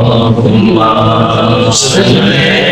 اللهم صل على سيدنا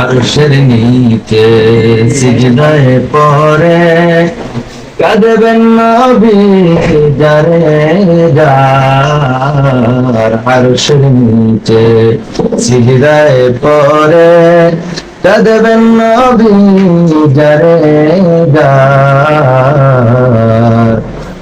আরশের নিচে সিজদায় পরে কাঁদবেন নবী যারে যার। আরশের নিচে সিজদায় পরে কাঁদবেন নবী যারে যার।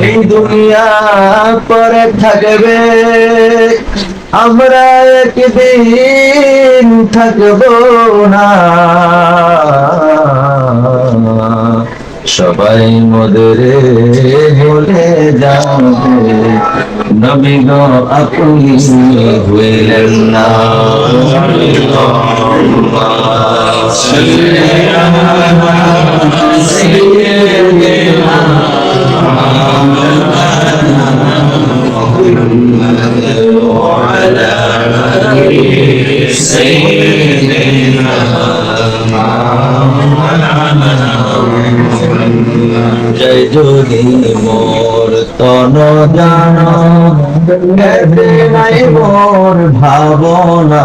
এই দুনিয়া পরে থাকবে। আমরা একদিন থাকব না। সবাই মদরে বলে যাবে। নবী গো, আপনি হইলেন না। জয় যোগী মোর তন জান নাই মোর ভাবনা।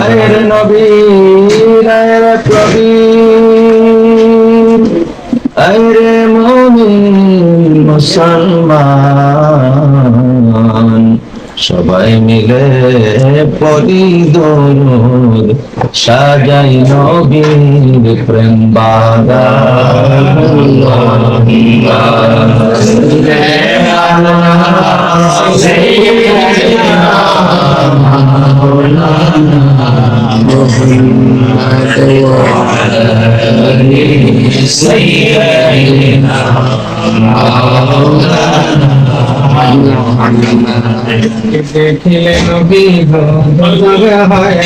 আয়ের নবী আয়ের প্রবীণ। আয়রে মমিন মুসলমান। সবাই মিলে পরি দরুদ সাজাই নবীর প্রেম দেখিলে নবী হয়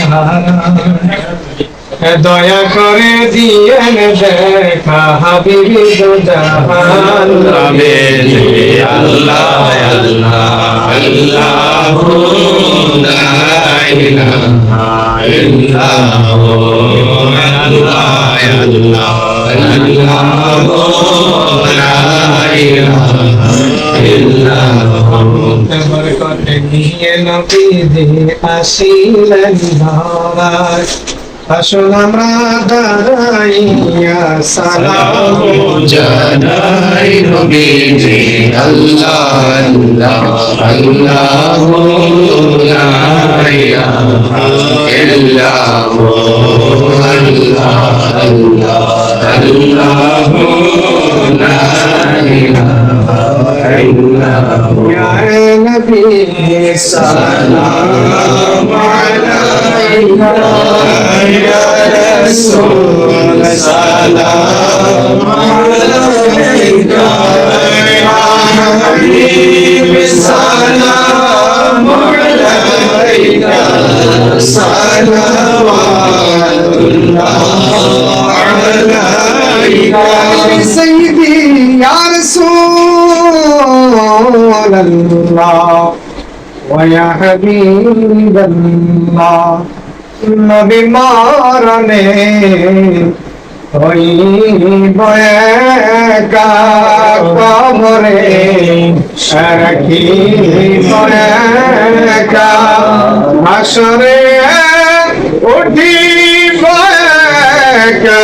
দয়া করে দিয়েন দেখা হাবিবি দো জাহান বরকতে নিয়ে নবী দে আসিলেন ধরায় আসুন আমরা দাঁড়াইয়া সালাম জানাই নবীজি আল্লাহ আল্লাহ আল্লাহ আল্লাহ আল্লাহ আল্লাহ লা ইলাহা ইল্লাল্লাহ ইয়া নবী সালাম আলাইকা ইয়া রাসূল সালাম আলাইকা ইয়া হাবিব সালাম আলাইকা সালাওয়াতুল্লাহ رسول الله ويا حبيب الله নবী মরণে হইব একা কবরে রাখিব একা হাসরে উঠিব একা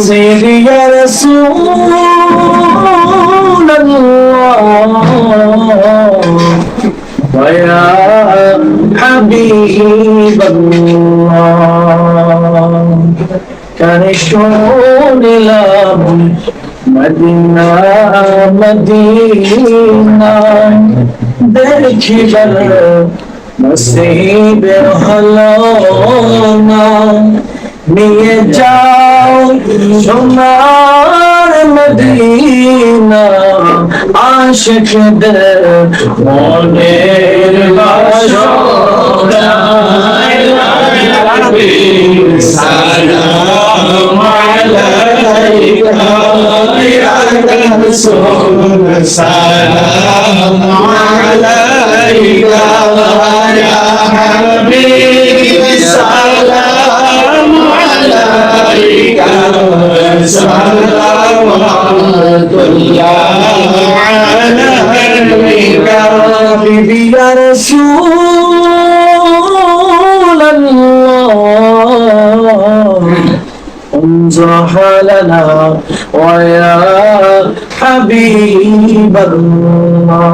سيدي يا رسول الله ويا حبيب الله كان شون لهم مدينة مدينة দেখিবার নসিবের হলো না নিয়ে যাও সোনার মদিনা আশিকদের মনের বাসনা সালাম আলাইকা রাসূল সালাম আলাইকা لنا ويا حبيب الله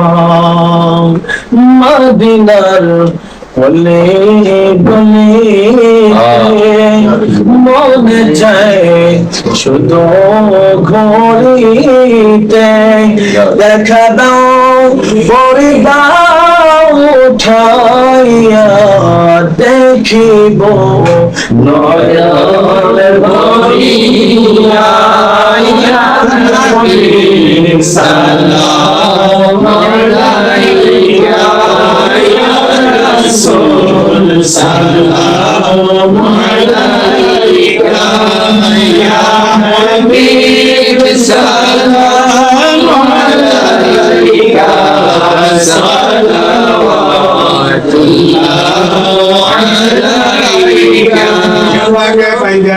মদিনার বলে বলে মন যায় শুধু ঘড়িতে দেখা দাও, পরিবার উঠাইয়া দেখিব নয়াল ভরিয়া। সালা السلام عليك يا حبيب السلام عليك صلوات الله عليك وكفيت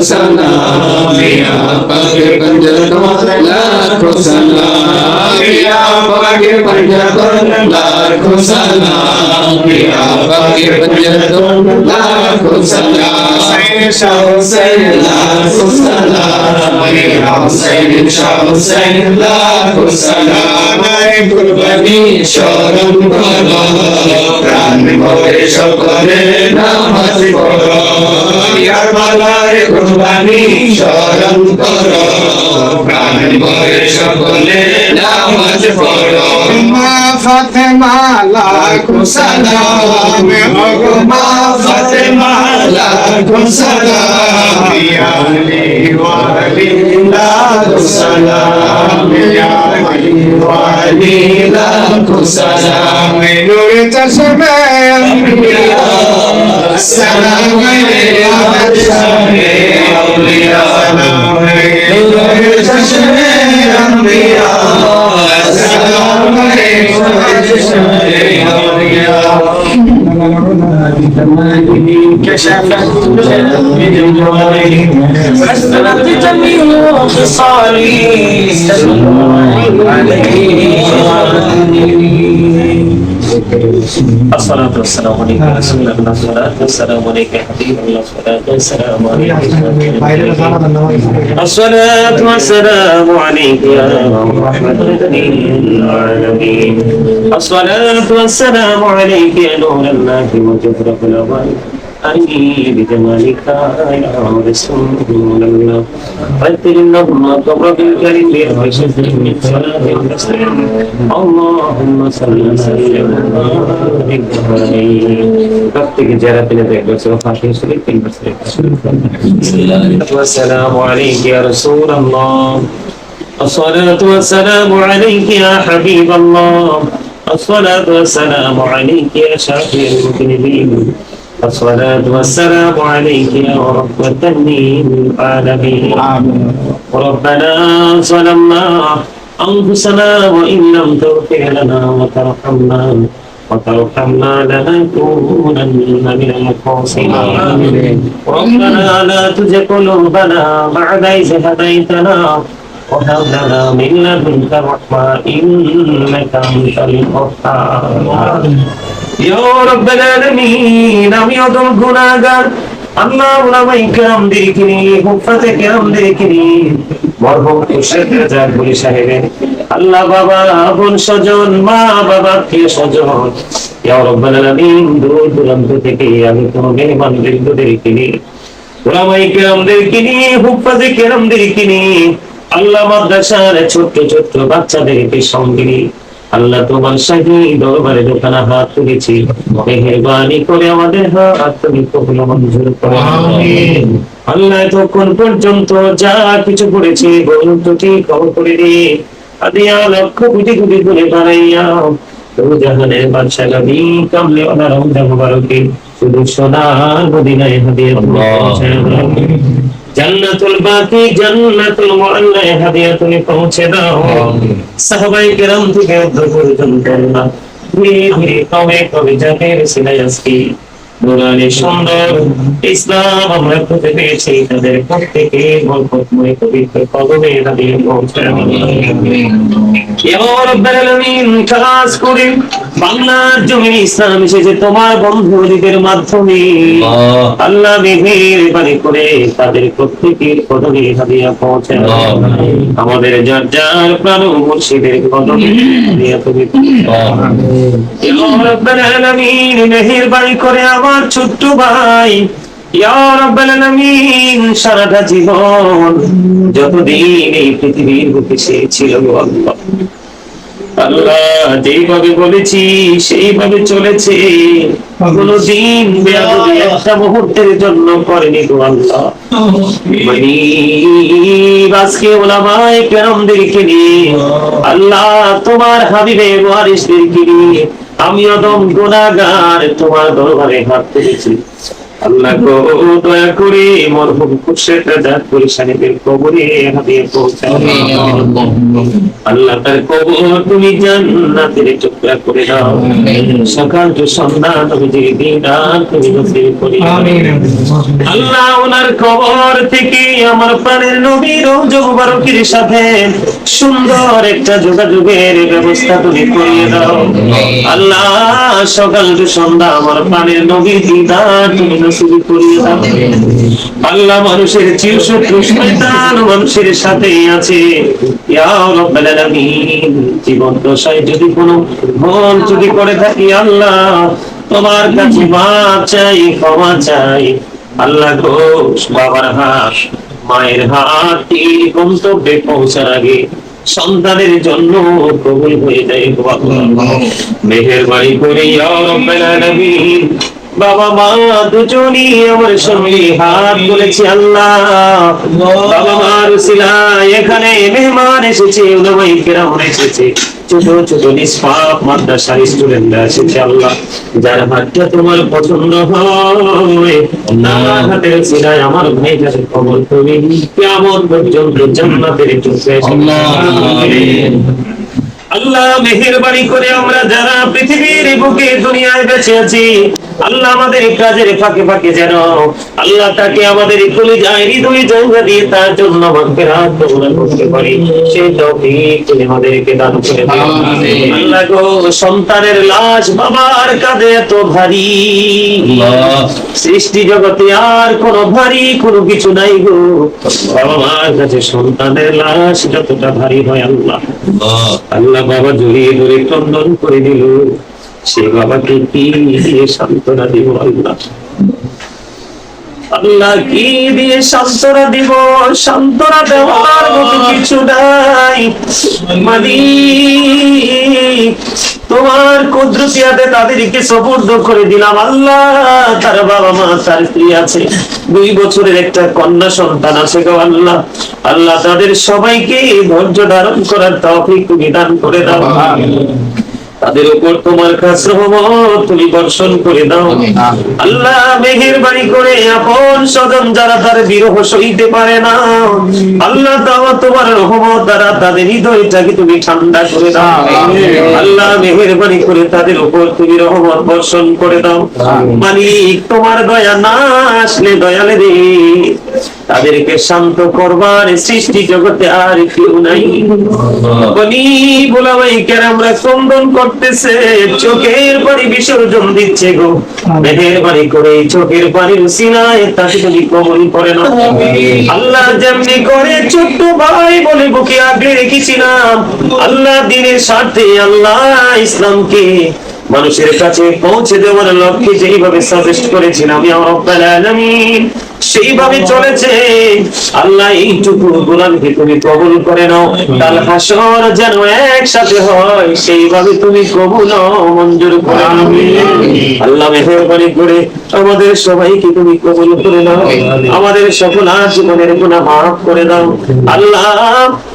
سلام يا قلب الجنة لا تسلم পাকে পঞ্চতন লাখো সালাম প্রিয়া পাকে পঞ্চতন লাখো সালাম শেষ হোসেন লাখো সালাম হুসাইন শাহ হুসাইন লাখো সালাম কুরবানি শরণ করো প্রাণ ভরে সকলে নামাজ পড়ো কারবালার কুরবানি শরণ করো প্রাণ ভরে সকলে নামাজ পড়ো মা ফাতেমা লাখো সালাম চশমে আম্বিয়া সালাম আলাইয়া চশমে আম্বিয়া كشفت فاستنت جميع خصالي الصلاة والسلام عليك رسول الله الصلاة والسلام عليك حبيب الله الصلاة والسلام عليك الصلاة والسلام عليك يا رحمة للعالمين الصلاة والسلام عليك يا نور الله وجبرة الأوان. أي بجمالك يا رسول الله فاتر اللهم قبر الكريم بحسن من صلاة المسلم اللهم صل وسلم وبارك عليه প্রত্যেকে যারা পেলে দেখবে ফাঁসি শরীফ তিনবার والسلام عليك يا رسول الله الصلاة والسلام عليك يا حبيب الله الصلاة والسلام عليك يا شافي المذنبين الصلاة والسلام عليك يا رحمة للعالمين ربنا ظلمنا أنفسنا وإن لم تغفر لنا وترحمنا وترحمنا لنكونن من الخاسرين ربنا لا تزغ قلوبنا بعد إذ هديتنا وهب لنا من لدنك رحمة إنك أنت الوهاب আমিও গুণাগার আল্লাহ দেখিনি হুফাতে দেখিনি আল্লাহ মাদ্রাসার ছোট্ট ছোট্ট বাচ্চাদেরকে সঙ্গে আল্লাহ তোমার শাহী দরবারে দোকানা হাত তুলেছি। মেহেরবানি করে আমাদের হাত তুমি কখনো মঞ্জুর করে আল্লাহ তখন পর্যন্ত যা কিছু করেছি বলুন তো ঠিক খবর করে দি। আদিয়া লক্ষ কোটি কোটি করে বাড়াইয়া তো জাহানের বাদশা গাবি কামলে ওনা রমজান মুবারকে। শুধু সোনার মদিনায় হাদিয়া জান্নাতুল বাকি জান্নাতুল মুআল্লায় হাদিয়া তুমি পৌঁছে দাও। সাহাবাই কেরাম থেকে অর্ধ পর্যন্ত আল্লাহ। কবে কবে জাতের সিলাই আজকে নুরানি সুন্দর ইসলাম আমরা খুঁজে পেয়েছি তাদের প্রত্যেকে বরকতময় পবিত্র কদমে হাদিয়া কাজ করে বাংলার জমির ইসলাম এসেছে তোমার বন্ধুদের মাধ্যমে। আল্লাহ। মেঘের বাড়ি করে তাদের প্রত্যেকের কদমে হাদিয়া পৌঁছে আমাদের যার যার প্রাণ মুর্শিদের কদমে হাদিয়া তুমি মেহের বাড়ি করে আমার ছোট্ট ভাই সারাটা জীবন যতদিন এই পৃথিবীর বুকে সে ছিল আল্লাহ। বলেছি, সেইভাবে চলেছে। একটা মুহূর্তের জন্য করেনি গো আল্লাহ। মানে আজকে ওলামায়ে কেরামদেরকে নিয়ে, আল্লাহ তোমার হাবিবে ওয়ারিসদেরকে নিয়ে আমি অদম গুণাগার তোমার দরবারে হাত তুলেছি আল্লাহ গো দয়া করে মরহুম খুরশেদ রাজা পরিশানীদের কবরে হাদিয়ে পৌঁছাও। আল্লাহ তার কবর তুমি জান্নাতের টুকরা করে দাও। সকাল তো সন্ধ্যা তুমি দিন রাত তুমি নসিব করে আল্লাহ ওনার কবর থেকে আমার প্রাণের নবীর যোগবারকের সাথে সুন্দর একটা যোগাযোগের ব্যবস্থা তুমি করিয়ে দাও। আল্লাহ সকাল তো সন্ধ্যা আমার প্রাণের নবীর দিদার তুমি নসিব করিয়ে দাও। আল্লাহ মানুষের শয়তান মানুষের সাথেই আছে। ইয়া রাব্বাল আলামিন জীবন দশায় যদি কোনো ভুল যদি করে থাকি আল্লাহ তোমার কাছে মাপ চাই ক্ষমা চাই। আল্লাহ গো বাবার মায়ের হাত তীর গন্তব্যে পৌঁছার আগে সন্তানের জন্য কবুল হয়ে যায়। আল্লাহ মেহেরবানি করে বাবা মা দুজনই আমার সঙ্গে হাত তুলেছি আল্লাহ। বাবা মার উসিলায় এখানে মেহমান এসেছে উলামাই কেরাম এসেছে। ছোট ছোট নিষ্পাপ মাদ্রাসার স্টুডেন্টরা এসেছে আল্লাহ। যার হাতটা তোমার পছন্দ হয় না হাতের উসিলায় আমার ভাই যাদের খবর তুমি কেমন পর্যন্ত জান্নাতের চোখে আল্লাহ মেহেরবানি করে আমরা যারা পৃথিবীর বুকে দুনিয়ায় বেঁচে আছি আল্লাহ আমাদের কাজের ফাঁকে ফাঁকে যেন আল্লাহ তাকে আমাদের কলি যায় হৃদয় জায়গা দিয়ে তার জন্য মাগফিরাত কামনা করতে পারি। সেই তৌফিক তুমি আমাদেরকে দান করে আল্লাহ গো সন্তানের লাশ বাবার কাঁধে এত ভারী। সৃষ্টি জগতে আর কোন ভারী কোনো কিছু নাই গো। বাবা মার কাছে সন্তানের লাশ যতটা ভারী হয় আল্লাহ। আল্লাহ বাবা জড়িয়ে ধরে ক্রন্দন করে দিল। সে বাবাকে কি দিয়ে সান্ত্বনা দিব আল্লাহ। আল্লাহ কি দিয়ে সান্ত্বনা দিব? সান্ত্বনা দেওয়ার মতো কিছু নাই। তোমার কুদরতিয়াতে তাদেরকে সবুর্দ করে দিলাম আল্লাহ। তার বাবা মা, তার স্ত্রী আছে। দুই বছরের একটা কন্যা সন্তান আছে গো আল্লাহ। আল্লাহ তাদের সবাইকে ধৈর্য ধারণ করার তৌফিক তুমি দান করে দাও। তাদের উপর তোমার কাছে রহমত তুমি বর্ষণ করে দাও। আল্লাহ মেহেরবানি করে আপন স্বজন যারা তার বিরহ সইতে পারে না আল্লাহ তাআলা তোমার রহমত দ্বারা তাদের হৃদয়টাকে তুমি ঠান্ডা করে দাও। আল্লাহ মেহেরবানি করে তাদের উপর তুমি রহমত বর্ষণ করে দাও। মালিক তোমার দয়া না আসলে দয়ালে রে। তাদেরকে শান্ত করবার সৃষ্টি জগতে আর কেউ নাই। বলি বোলাবাই কেরামরা ক্রন্দন করতেছে চোখের পানি বিসর্জন দিচ্ছে গো। মেহেরবানি করে চোখের পানির সিনায় তাকে তুমি কবল করে না আল্লাহ যেমনি করে, ছোট্ট ভাই বলে বুকে আগে রেখেছিলাম। আল্লাহ দিনের স্বার্থে আল্লাহ ইসলামকে মানুষের কাছে পৌঁছে দেওয়ার লক্ষ্যে যেইভাবে সাজেস্ট করেছিলাম রাব্বাল আলামিন। সেইভাবে চলেছে। আল্লাহ এইটুকু গোলামকে তুমি কবুল করে নাও। কাল হাসর যেন একসাথে হয় সেইভাবে তুমি কবুল মঞ্জুর করে আল্লাহ মেহরবানি করে আমাদের সবাইকে তুমি কবুল করে নাও। আমাদের সকল জীবনের গুনাহ মাফ করে দাও। আল্লাহ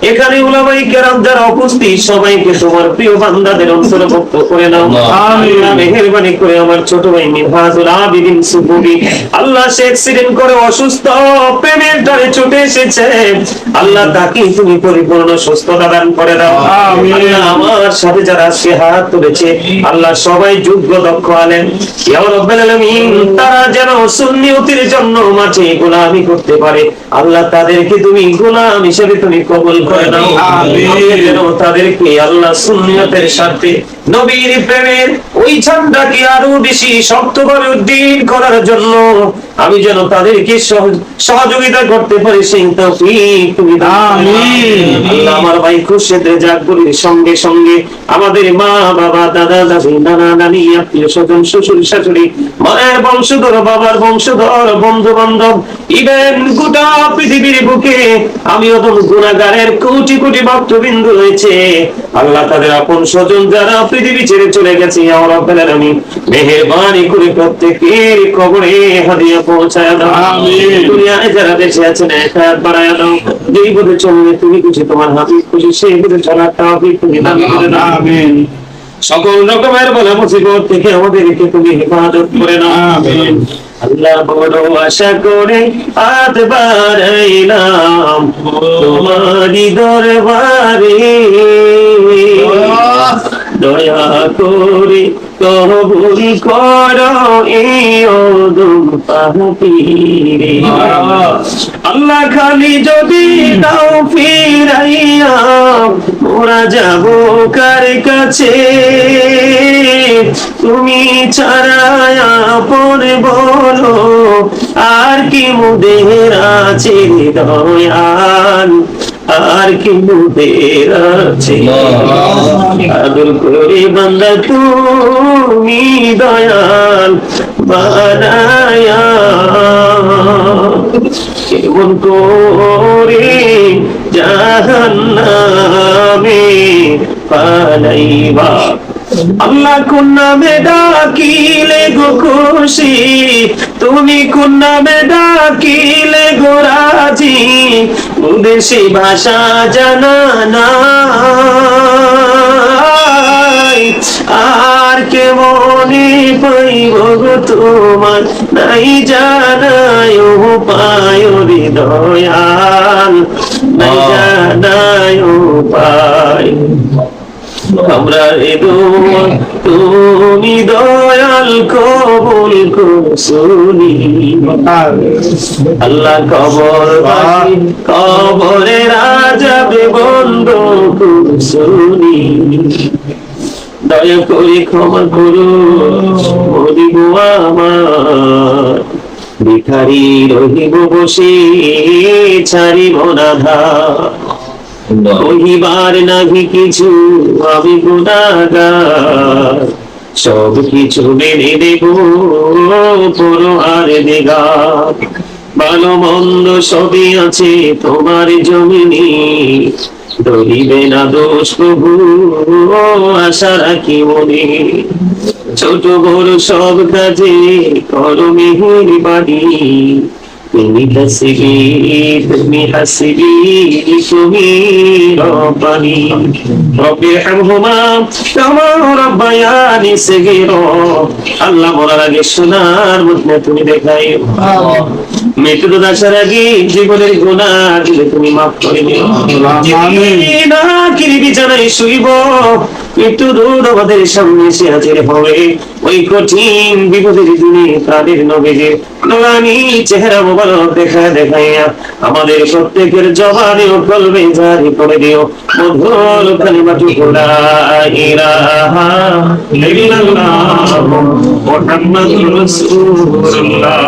এখানে উলামাই কেরাম যারা উপস্থিত সবাইকে তোমার প্রিয় বান্দাদের অন্তর্ভুক্ত করে নাও। আল্লাহ। মেহেরবানি করে আমার ছোট ভাই মিনহাজুল আবিদিন সুপুরি আল্লাহ সে অ্যাক্সিডেন্ট করে অসুস্থ প্রেমের দ্বারে ছুটে এসেছে। আল্লাহ তাকে তুমি পরিপূর্ণ সুস্থতা দান করে দাও। আমার সাথে যারা আজকে হাত তুলেছে আল্লাহ সবাই যোগ্য দক্ষ আলেন তারা যেন সুন্নিয়তের জন্য মাঠে গোলামি করতে পারে। আল্লাহ তাদেরকে তুমি গোলাম হিসেবে তুমি কবুল করে নাও। যেন তাদেরকে আল্লাহ সুন্নিয়তের সাথে নবীর প্রেমের ওই ঝান্ডাকে আরও বেশি শক্ত করে উদ্দিন করার জন্য আমি যেন তাদেরকে সহযোগিতা করতে পারি সেই তৌফিক তুমি। আল্লাহ আমার ভাই খুরশেদ জাগবুরির সঙ্গে সঙ্গে আমাদের মা বাবা দাদা দাদি নানা নানি আত্মীয় স্বজন শ্বশুর শাশুড়ি মায়ের বংশধর বাবার বংশধর বন্ধু বান্ধব ইভেন গোটা পৃথিবীর বুকে আমি অতম গুণাগারের কোটি কোটি ভক্তবিন্দু রয়েছে আল্লাহ তাদের আপন স্বজন যারা পৃথিবী ছেড়ে চলে গেছে আমরা পেলেন আমি মেহেরবানি করে প্রত্যেকের কবরে হাদিয়া পৌঁছায় দাও। দুনিয়ায় যারা বেঁচে আছেন এক বাড়ায় দাও। যেই বুধে চলবে তুমি খুশি তোমার হাবি খুশি সেই বুধে চলার তাওফিক তুমি দান করে দাও। সকল রকমের বলা মুসিবত থেকে আমাদেরকে তুমি হেফাজত করে নাও আল্লাহ বড় আশা করে হাত বাড়াইলাম তোমারই দরবারে। দয়া করে কবুল করো আল্লাহ খালি যদি দাও ফিরাইয়া মোরা যাব কার কাছে? তুমি ছাড়া পরে বলো, আর কি মুদের আছে দয়াল? আর কি মুদের আছে আদর করে বান্দা তুমি দয়াল বানায়া কেমন করে জাহান্নামে পালাইবা আল্লাহ কোন নামে ডাকিলে গো খুশি? তুমি কোন নামে ডাকিলে গো রাজি? দেশি ভাষা জানা নাই। আর কে মনে পাইব গো তোমার? নাই জানায় ও পায় হৃদয়াল। নাই জানায় ও পায় আমরা এ দোয়া তুমি দয়াল কবুল করছুনি আল্লাহ কবর কবরে রাজাবে বন্ধ করছুনি দয়া করে ক্ষমা করো, মরিব আমার। ভিখারি রহিব বসে, ছাড়িব না কহিবার নাহি কিছু, আমি গুণাগার। সব কিছু মেনে দেব আর দেগা ভালো মন্দ সবই আছে তোমার জমিনে। ধরিবে না দোষ প্রভু, আশা রাখি মনে। ছোট বড় সব কাজে করো মিহির বাড়ি তুমি হাসিবি তুমি হাসিবি তুমি রব্বানি রব্বি রহমহুমা কামা রব্বায়ানি সগীরা আল্লাহ বলার আগে সোনার মধ্যে তুমি দেখাই মৃত্যু আসার আগে জীবনের গুণা দিলে তুমি মাফ করে দিও। না কিরি বিছানায় শুইব মৃত্যু দূর আমাদের সামনে এসে হাজির হবে ওই কঠিন বিপদের দিনে তাদের নবীকে নোরানি চেহারা মোবারক দেখা দেখাইয়া আমাদের প্রত্যেকের জবানে ও কলবে জারি করে দিও। মধুর কালিমাটু লা ইলাহা ইল্লাল্লাহ মুহাম্মাদুর রাসূলুল্লাহ।